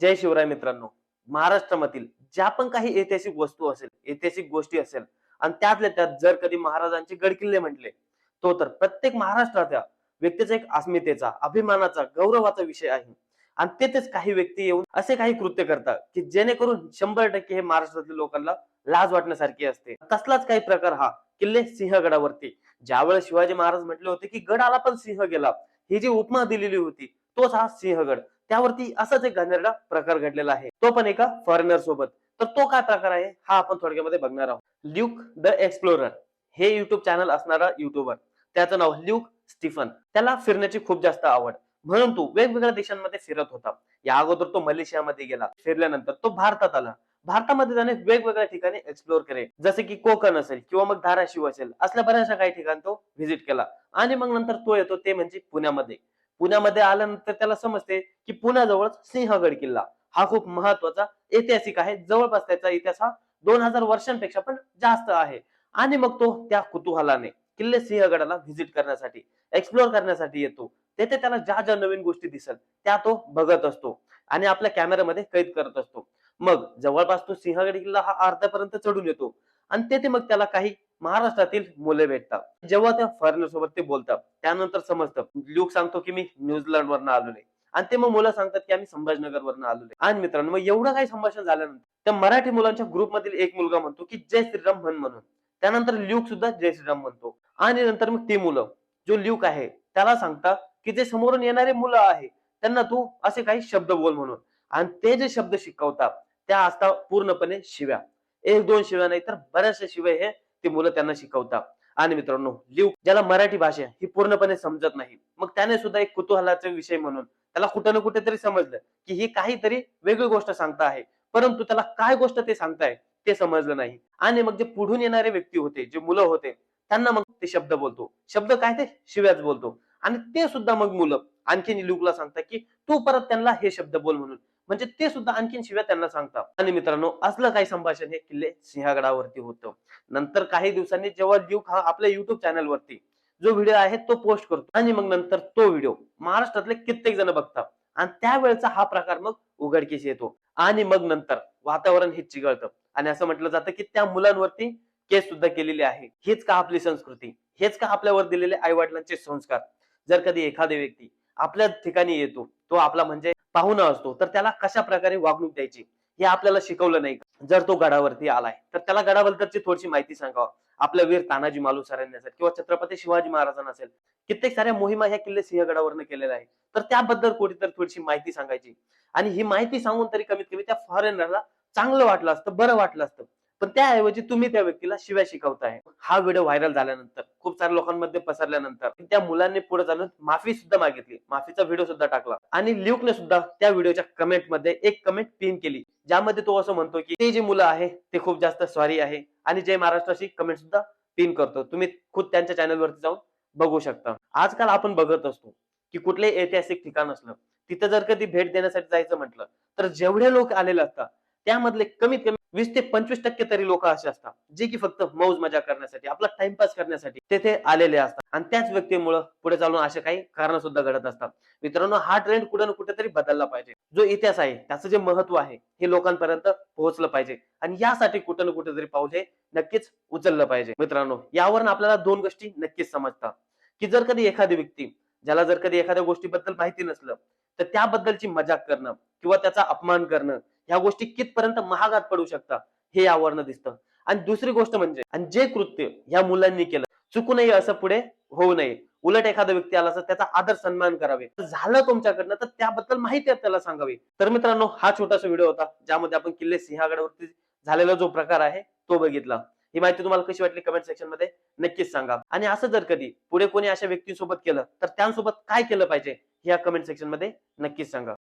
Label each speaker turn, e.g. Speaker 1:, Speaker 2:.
Speaker 1: जय शिवराय मित्रांनो. महाराष्ट्रामधील ज्या पण काही ऐतिहासिक वस्तू असेल ऐतिहासिक गोष्टी असेल आणि त्यातल्या त्यात जर कधी महाराजांचे गडकिल्ले म्हटले तो तर प्रत्येक महाराष्ट्राच्या व्यक्तीचा एक अस्मितेचा अभिमानाचा गौरवाचा विषय आहे. आणि तेथेच काही व्यक्ती येऊन असे काही कृत्य करतात की जेणेकरून शंभर टक्के हे महाराष्ट्रातील लोकांना लाज वाटण्यासारखी असते. तसलाच काही प्रकार हा किल्ले सिंहगडावरती ज्यावेळेस शिवाजी महाराज म्हटले होते की गडाला पण सिंह गेला ही जी उपमा दिलेली होती तोच हा सिंहगड त्यावरती असाच एक घाणेरडा प्रकार घडलेला आहे. तो पण एका फॉरेनर सोबत. तर तो काय प्रकार आहे? हा आपण थोडक्यामध्ये बघणार आहोत. ल्यूक द एक्सप्लोरर हे युट्यूब चॅनल असणारा युट्यूबर त्याचं नाव ल्यूक स्टीफन त्याला फिरण्याची खूप जास्त आवड. म्हणून तो वेगवेगळ्या देशांमध्ये फिरत होता. या अगोदर तो मलेशियामध्ये गेला. फिरल्यानंतर तो भारतात आला. भारतामध्ये त्याने वेगवेगळ्या ठिकाणी एक्सप्लोर केले. जसे की कोकण असेल किंवा मग धाराशिव असेल असल्या बऱ्याचशा काही ठिकाण तो व्हिजिट केला. आणि मग नंतर तो येतो ते म्हणजे पुण्यामध्ये. पुण्यामध्ये आल्यानंतर त्याला समजते की पुण्याजवळच सिंहगड किल्ला हा खूप महत्त्वाचा ऐतिहासिक आहे. जवळपास त्याचा इतिहास हा दोन हजार वर्षांपेक्षा पण जास्त आहे. आणि मग तो त्या कुतुहालाने किल्ले सिंहगडाला व्हिजिट करण्यासाठी एक्सप्लोर करण्यासाठी येतो. तेथे त्याला ज्या ज्या नवीन गोष्टी दिसत त्या तो बघत असतो. आणि आपल्या कॅमेऱ्यामध्ये कैद करत असतो. मग जवळपास तो सिंहगड किल्ला हा अर्ध्यापर्यंत चढून येतो. आणि तेथे मग त्याला काही महाराष्ट्रातील मुले भेटतात. जेव्हा त्या फॉरेनर सोबत ते बोलतात त्यानंतर समजतं. ल्यूक सांगतो की मी न्यूझीलंड वरनं आलोय आणि ते मग मुलं सांगतात की आम्ही संभाजीनगर वरनं आलोय आणि मित्रांनो मग एवढं काही संभाषण झाल्यानंतर त्या मराठी मुलांच्या ग्रुपमधील एक मुलगा म्हणतो की जय श्रीराम म्हण म्हणून. त्यानंतर ल्यूक सुद्धा जय श्रीराम म्हणतो. आणि नंतर मग ती मुलं जो ल्यूक आहे त्याला सांगता की जे समोरून येणारे मुलं आहे त्यांना तू असे काही शब्द बोल म्हणून. आणि ते जे शब्द शिकवतात त्या असतात पूर्णपणे शिव्या. एक दोन शिव्या नाही तर बऱ्याचशा शिव्या हे ते मुलं त्यांना शिकवतात. आणि मित्रांनो लिव ज्याला मराठी भाषा ही पूर्णपणे समजत नाही. मग त्याने सुद्धा एक कुतूहलाचा विषय म्हणून त्याला कुठं ना कुठेतरी समजलं की ही काहीतरी वेगळी गोष्ट सांगता आहे. परंतु त्याला काय गोष्ट ते सांगताय ते समजलं नाही. आणि मग जे पुढून येणारे व्यक्ती होते जे मुलं होते त्यांना मग ते शब्द बोलतो. शब्द काय ते? शिव्याच बोलतो. आणि ते सुद्धा मग मुलं आणखीन लुकला सांगतात की तू परत त्यांना हे शब्द बोल म्हणून. म्हणजे ते सुद्धा आणखीन शिव्या त्यांना सांगतात. आणि मित्रांनो असलं काही संभाषण हे किल्ले सिंहगडावरती होतं. नंतर काही दिवसांनी जेव्हा ल्यूक हा आपल्या युट्यूब चॅनलवरती जो व्हिडिओ आहे तो पोस्ट करतो. आणि मग नंतर तो व्हिडिओ महाराष्ट्रातले कित्येक जण बघतात. आणि त्यावेळेचा हा प्रकार मग उघडकीस येतो. आणि मग नंतर वातावरण हे चिघळतं. आणि असं म्हटलं जातं की त्या मुलांवरती केस सुद्धा केलेली आहे. हेच का आपली संस्कृती? हेच का आपल्यावर दिलेले आई वडिलांचे संस्कार? जर कधी एखादी व्यक्ती आपल्या ठिकाणी येतो तो आपला म्हणजे पाहुणा असतो तर त्याला कशा प्रकारे वागणूक द्यायची हे आपल्याला शिकवलं नाही. जर तो गडावरती आलाय तर त्याला गडाबद्दलची थोडीशी माहिती सांगावं. आपल्या वीर तानाजी मालू असेल किंवा छत्रपती शिवाजी महाराजांना असेल. कित्येक साऱ्या मोहिमा ह्या किल्ले सिंहगडावरनं केलेल्या आहेत. तर त्याबद्दल कुठेतरी थोडीशी माहिती सांगायची. आणि ही माहिती सांगून तरी कमीत कमी त्या फॉरेनरला चांगलं वाटलं असतं बरं वाटलं असतं. पण त्याऐवजी तुम्ही त्या व्यक्तीला शिव्या शिकवताय. हा व्हिडिओ व्हायरल झाल्यानंतर. खूप साऱ्या लोकांमध्ये पसरल्यानंतर. त्या मुलांनी पुढे चालून माफी सुद्धा मागितली. माफीचा व्हिडिओ सुद्धा टाकला. आणि ल्यूकने सुद्धा त्या व्हिडिओच्या कमेंटमध्ये एक कमेंट पिन केली. ज्यामध्ये तो असं म्हणतो की ते जे मुलं आहे ते खूप जास्त सॉरी आहे. आणि जय महाराष्ट्राशी कमेंट सुद्धा पिन करतो. तुम्ही खुद त्यांच्या चॅनलवरती जाऊन बघू शकता. आजकाल आपण बघत असतो की कुठले ऐतिहासिक ठिकाण असलं तिथं जर कधी भेट देण्यासाठी जायचं म्हटलं तर जेवढे लोक आलेले असतात त्यामधले कमीत कमी वीस ते पंचवीस टक्के तरी लोक असे असतात जे की फक्त मौज मजा करण्यासाठी आपला टाइमपास करण्यासाठी तेथे आलेले असतात. आणि त्याच व्यक्तीमुळे पुढे चालून असे काही कारण सुद्धा घडत असतात. मित्रांनो हा ट्रेंड कुठे ना कुठेतरी बदलला पाहिजे. जो इतिहास आहे त्याचं जे महत्त्व आहे हे लोकांपर्यंत पोहोचलं पाहिजे. आणि यासाठी कुठं ना कुठेतरी पाऊल हे नक्कीच उचललं पाहिजे. मित्रांनो यावरून आपल्याला दोन गोष्टी नक्कीच समजतात. की जर कधी एखादी व्यक्ती ज्याला जर कधी एखाद्या गोष्टीबद्दल माहिती नसलं तर त्याबद्दलची मजाक करणं किंवा त्याचा अपमान करणं ह्या गोष्टी कितपर्यंत महागात पडू शकतात हे यावरनं दिसतं. आणि दुसरी गोष्ट म्हणजे आणि जे कृत्य ह्या मुलांनी केलं चुकूनही असं पुढे होऊ नये. उलट एखादा व्यक्ती आला तर त्याचा आदर सन्मान करावे. झालं तुमच्याकडनं तर त्याबद्दल माहिती त्याला सांगावी. तर मित्रांनो हा छोटासा व्हिडिओ होता ज्यामध्ये आपण किल्ले सिंहागडावरती झालेला जो प्रकार आहे तो बघितला. ही माहिती तुम्हाला कशी वाटली कमेंट सेक्शनमध्ये नक्कीच सांगा. आणि असं जर कधी पुढे कोणी अशा व्यक्तींसोबत केलं तर त्यांसोबत काय केलं पाहिजे या कमेंट सेक्शनमध्ये नक्कीच सांगा.